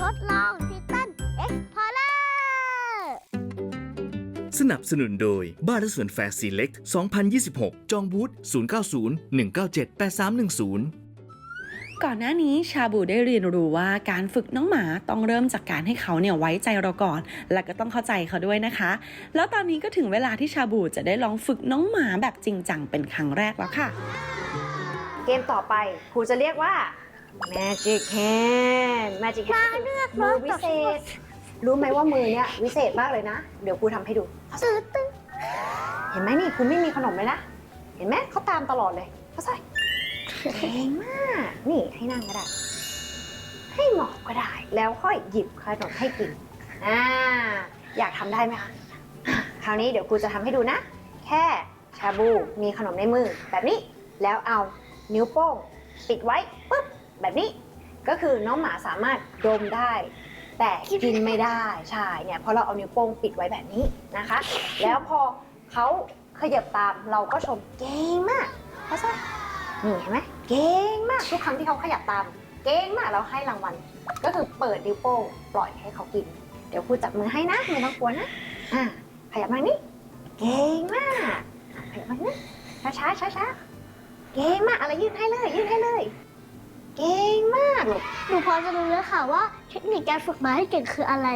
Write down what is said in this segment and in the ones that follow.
ทดลองทิตันเอ็กพอร์เลอร์สนับสนุนโดย บ้านและสวนแฟร์ซีเล็ก2026 จองบูธ090 197 8310ก่อนหน้านี้ชาบูได้เรียนรู้ว่าการฝึกน้องหมาต้องเริ่มจากการให้เขาเนี่ยไว้ใจเราก่อน และก็ต้องเข้าใจเขาด้วยนะคะ แล้วตอนนี้ก็ถึงเวลาที่ชาบูจะได้ลองฝึกน้องหมาแบบจริงจังเป็นครั้งแรกแล้วค่ะ เกมต่อไปครูจะเรียกว่า Magic Hand Magic Hand มือวิเศษ รู้ไหมว่ามือเนี้ยวิเศษมากเลยนะ เดี๋ยวครูทำให้ดู ตื้อตื้อเห็นไหมนี่คุณไม่มีขนมเลยนะ เห็นไหมเขาตามตลอดเลยเขาใส่เก่งมาก นี่ให้นั่งก็ได้ ให้หมอบก็ได้ แล้วค่อยหยิบขนมให้กิน อ่า อยากทำได้ไหมคะอะคราวนี้เดี๋ยวครูจะทำให้ดูนะ แค่ชาบูมีขนมในมือแบบนี้ แล้วเอานิ้วโป้งปิดไว้ปุ๊บ แบบนี้ก็คือน้องหมาสามารถดมได้ แต่กินไม่ได้ใช่เนี่ยเพราะเราเอานิ้วโป้งปิดไว้แบบนี้นะคะ แล้วพอเขาขยับตามเราก็ชมเก่งมากเขาใช่นี่เห็นไหมเก่งมากทุกครั้งที่เขาขยับตาม เก่งมากเราให้รางวัล ก็คือเปิดนิ้วโป้งปล่อยให้เขากิน เดี๋ยวครูจับมือให้นะไม่ต้องกลัวนะอ่าขยับมานี่เก่งมากขยับมานี่ช้าช้าช้าช้าเก่งมากอะไรยื่นให้เลยยื่นให้เลย เก่งมากลูหนูพอจะรู้แล้วค่ะว่าเทคนิคการฝึกหมาให้เก่งคืออะไร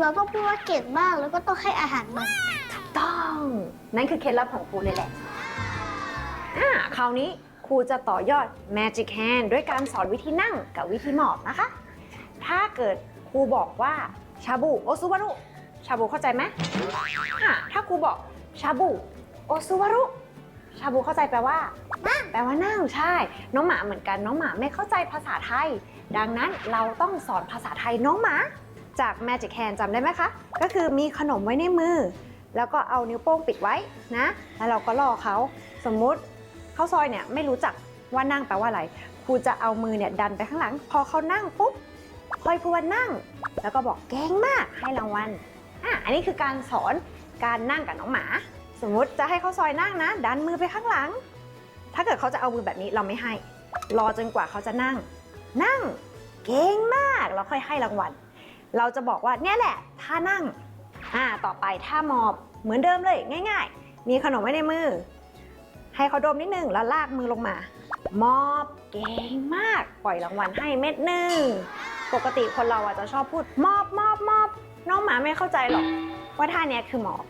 เราต้องพูดว่าเก่งมากแล้วก็ต้องให้อาหารมัน ถูกต้อง นั่นคือเคล็ดลับของครูเลยแหละอ่าคราวนี้ครูจะต่อยอด Magic Hand ด้วยการสอนวิธีนั่งกับวิธีหมอบนะคะ ถ้าเกิดครูบอกว่าชาบูโอซุวารุ ชาบูเข้าใจไหมอ่าถ้าครูบอกชาบูโอซุวารุ ชาบูเข้าใจแปลว่านั่งแปลว่านั่งใช่ น้องหมาเหมือนกัน น้องหมาไม่เข้าใจภาษาไทย ดังนั้นเราต้องสอนภาษาไทยน้องหมา จาก Magic Hand จำได้ไหมคะ ก็คือมีขนมไว้ในมือ แล้วก็เอานิ้วโป้งปิดไว้นะ แล้วเราก็รอเขา สมมุติข้าวซอยเนี่ยไม่รู้จักว่านั่งแปลว่าอะไร ครูจะเอามือเนี่ยดันไปข้างหลัง พอเขานั่งปุ๊บค่อยพูดว่านั่ง แล้วก็บอกเก่งมากให้รางวัล อะ อันนี้คือการสอนการนั่งกับน้องหมา สมมติจะให้ข้าซอยนั่งนะ ดันมือไปข้างหลัง ถ้าเกิดเขาจะเอามือแบบนี้เราไม่ให้ รอจนกว่าเขาจะนั่ง นั่ง เก่งมากแล้วค่อยให้รางวัล เราจะบอกว่าเนี่ยแหละท่านั่ง อ่า ต่อไปท่าหมอบ เหมือนเดิมเลยง่าย ๆ มีขนมไว้ในมือ ให้เขาดมนิดนึงแล้วลากมือลงมา มอบเก่งมาก ปล่อยรางวัลให้เม็ดหนึ่ง ปกติคนเราอาจจะชอบพูดมอบมอบมอบน้องหมาไม่เข้าใจหรอกว่าท่านี้คือหมอบ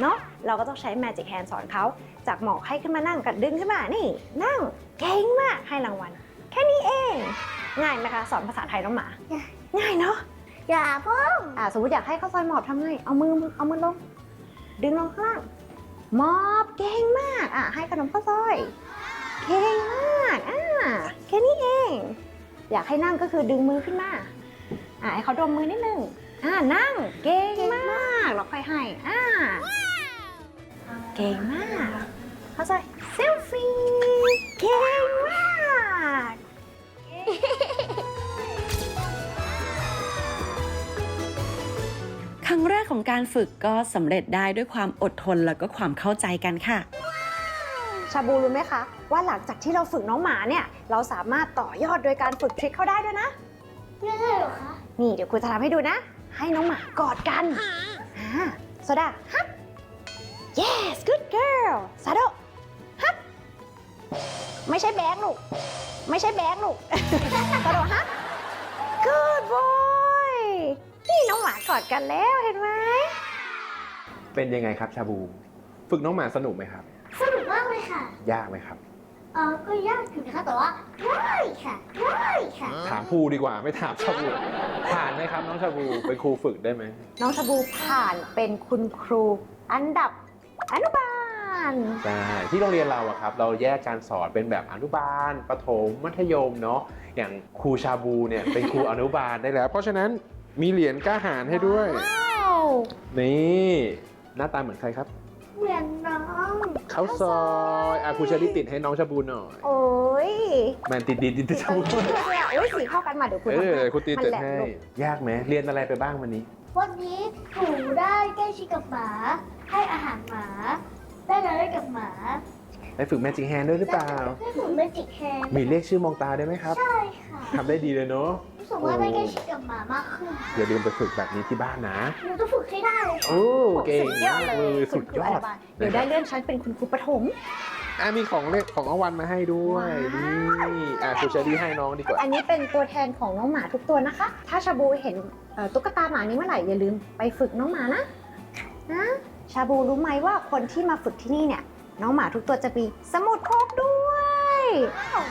เนาะเราก็ต้องใช้ Magic Hand สอนเขาจากหมอบให้ขึ้นมานั่งกัดดึงขึ้นมานี่ นั่งเก่งมากให้รางวัล แค่นี้เอง ง่ายไหมคะสอนภาษาไทยน้องหมา ง่ายเนาะอย่าเพิ่งอ่าสมมติอยากให้ข้าวซอยหมอบทำไงเอามือเอามือลง ดึงลงข้างล่างหมอบเก่งมากอะให้ขนมข้าวซอยเก่งมากอ่าแค่นี้เอง อยากให้นั่งก็คือดึงมือขึ้นมาอ่าให้เขาดมมือนิดนึงอ่านั่งเก่งมากเราค่อยให้อ่า เก่งมากข้าวซอยเซลฟี่เก่งมากครั้งแรกของการฝึกก็สำเร็จได้ด้วยความอดทนแล้วก็ความเข้าใจกันค่ะ ชาบูรู้ไหมคะ ว่าหลังจากที่เราฝึกน้องหมาเนี่ย เราสามารถต่อยอดโดยการฝึกทริคเขาได้ด้วยนะไม่ใช่เหรอคะ นี่เดี๋ยวครูจะทำให้ดูนะ ให้น้องหมากอดกันอ่าโซดาฮับ yes good girl ซาโดฮับไม่ใช่แบงค์ลูก ไม่ใช่แบงค์ลูกซาโดฮับ good boy นี่น้องหมากอดกันแล้วเห็นไหม เป็นยังไงครับชาบู ฝึกน้องหมาสนุกไหมครับ สนุกมากเลยค่ะ ยากไหมครับ เออก็ยากอยู่นะคะแต่ว่าง่ายค่ะง่ายค่ะ ถามภูดีกว่าไม่ถามชาบู ผ่านไหมครับ น้องชาบูเป็นครูฝึกได้ไหม น้องชาบูผ่านเป็นคุณครู อันดับ อนุบาล ใช่ที่โรงเรียนเราอะครับ เราแยกการสอนเป็นแบบอนุบาล ประถม มัธยมเนาะ อย่างครูชาบูเนี่ยเป็นครูอนุบาลได้แล้ว เพราะฉะนั้นมีเหรียญกล้าหาญให้ด้วยว้าวนี่หน้าตาเหมือนใครครับ เหมือนน้องเขาซอยอาครูชาลิติดให้น้องชาบูหน่อยโอ้ยแมนติดดิดติดชาบูเนี่ยโอ้ยสีเข้ากันมาเดี๋ยวคุณเอทำอให้ครูตีมันเต็ดแหลมให้ลงยากไหมเรียนอะไรไปบ้างวันนี้ วันนี้หนูได้ใกล้ชิดกับหมา ให้อาหารหมา ได้นอนเล่นกับหมาไปฝึกแมจิกแฮนด้วยหรือเปล่าให้ฝึกเมจิกแฮนด์มีเรียกชื่อมองตาได้ไหมครับใช่ค่ะทำได้ดีเลยเนาะรู้สึกว่าได้ใกล้ชิดกับหมามากขึ้นอย่าลืมไปฝึกแบบนี้ที่บ้านนะหนูจะฝึกให้ได้เลยค่ะโอ้เก่งสุดยอมาดกเลเลยยสุดยอดเดี๋ยวได้เลื่อนชั้นเป็นคุณครูประถม อะมีของเล่นของรางวัลมาให้ด้วยว้าวนี่อะครูเชอรี่ให้น้องดีกว่า อันนี้เป็นตัวแทนของน้องหมาทุกตัวนะคะ ถ้าชาบูเห็นเอ่อตุ๊กตาหมานี้เมื่อไหร่อย่าลืมไปฝึกน้องหมานะนะชาบูรู้ไหมว่าคนที่มาฝึกที่นี่เนี่ย น้องหมาทุกตัวจะมีสมุดพกด้วย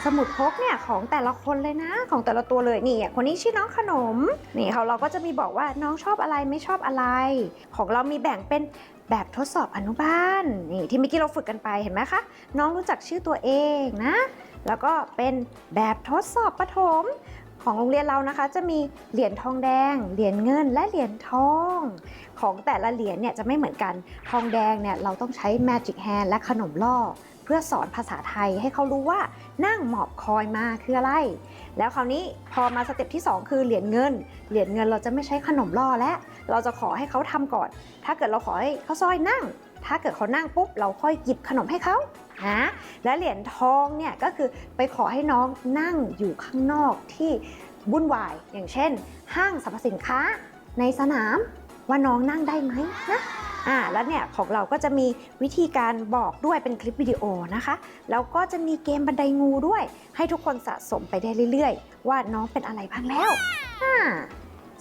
สมุดพกเนี่ยของแต่ละคนเลยนะ ของแต่ละตัวเลยนี่อะคนนี้ชื่อน้องขนมนี่เขาเราก็จะมีบอกว่าน้องชอบอะไรไม่ชอบอะไร ของเรามีแบ่งเป็นแบบทดสอบอนุบาลนี่ที่เมื่อกี้เราฝึกกันไปเห็นไหมคะน้องรู้จักชื่อตัวเองนะ แล้วก็เป็นแบบทดสอบประถมของโรงเรียนเรานะคะ จะมีเหรียญทองแดง เหรียญเงินและเหรียญทอง ของแต่ละเหรียญเนี่ยจะไม่เหมือนกันทองแดงเนี่ยเราต้องใช้ Magic Hand และขนมล่อ เพื่อสอนภาษาไทยให้เขารู้ว่านั่งหมอบคอยมาคืออะไร แล้วคราวนี้พอมาสเต็ปที่ 2 คือเหรียญเงิน เหรียญเงินเราจะไม่ใช้ขนมล่อและ เราจะขอให้เขาทำก่อน ถ้าเกิดเราขอให้เขาซอยนั่ง ถ้าเกิดเขานั่งปุ๊บเราค่อยหยิบขนมให้เขานะและเหรียญทองเนี่ยก็คือไปขอให้น้องนั่งอยู่ข้างนอกที่วุ่นวาย อย่างเช่น ห้างสรรพสินค้าในสนามว่าน้องนั่งได้ไหมนะ อ่าแล้วเนี่ยของเราก็จะมีวิธีการบอกด้วยเป็นคลิปวิดีโอนะคะ แล้วก็จะมีเกมบันไดงูด้วย ให้ทุกคนสะสมไปได้เรื่อยๆ ว่าน้องเป็นอะไรบ้างแล้วอ่า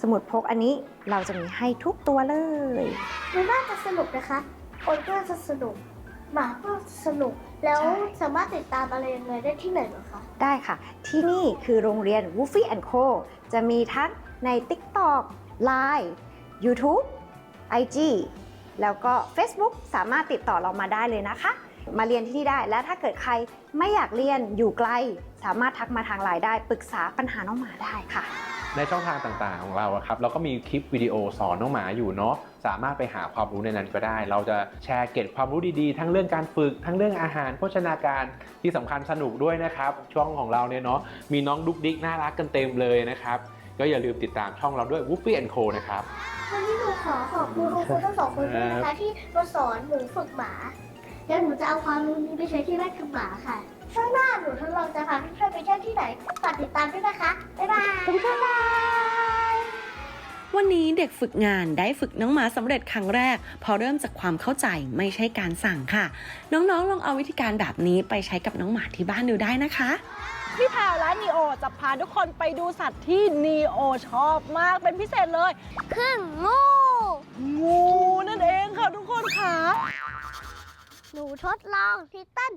สมุดพกอันนี้เราจะมีให้ทุกตัวเลยมันน่าจะสนุกนะคะคนก็จะสนุกหมาก็สนุกแล้วใช่สามารถติดตามอะไรยังไงได้ที่ไหนเหรอคะได้ค่ะ ที่นี่คือโรงเรียน w o o f y Co จะมีทั้งใน TikTok Line YouTube IG แล้วก็ Facebook สามารถติดต่อเรามาได้เลยนะคะ มาเรียนที่นี่ได้และถ้าเกิดใครไม่อยากเรียนอยู่ไกล สามารถทักมาทางไลน์ได้ปรึกษาปัญหาน้องหมาได้ค่ะ ในช่องทางต่างๆของเราอะครับเราก็มีคลิปวิดีโอสอนน้องหมาอยู่เนาะสามารถไปหาความรู้ในนั้นก็ได้ เราจะแชร์เกร็ดความรู้ดีๆ ทั้งเรื่องการฝึก ทั้งเรื่องอาหารโภชนาการที่สำคัญสนุกด้วยนะครับ ช่องของเราเนี่ยเนาะมีน้องดุกดิกน่ารักกันเต็มเลยนะครับก็อย่าลืมติดตามช่องเราด้วย w o o f y Co นะครับ วันนี้หนูขอขอบคุณคุณครูทั้งสองคนด้วยนะคะที่มาสอนหนูฝึกหมาเดี๋ยวหนูจะเอาความรู้นี้ไปใช้ที่บ้านกับหมาค่ะช่วงหน้าหนูทดลองจะพาเพื่อนๆไปเที่ยวที่ไหนฝากติดตามด้วยนะคะ บ๊ายบายบ๊ายบายวันนี้เด็กฝึกงานได้ฝึกน้องหมาสำเร็จครั้งแรก พอเริ่มจากความเข้าใจไม่ใช่การสั่งค่ะ น้องๆลองเอาวิธีการแบบนี้ไปใช้กับน้องหมาที่บ้านดูได้นะคะ พี่แพรวและนีโอจะพาทุกคนไปดูสัตว์ที่นีโอชอบมากเป็นพิเศษเลยพึ่งงูงูนั่นเองค่ะทุกคนค่ะ หนูทดลองทิตัน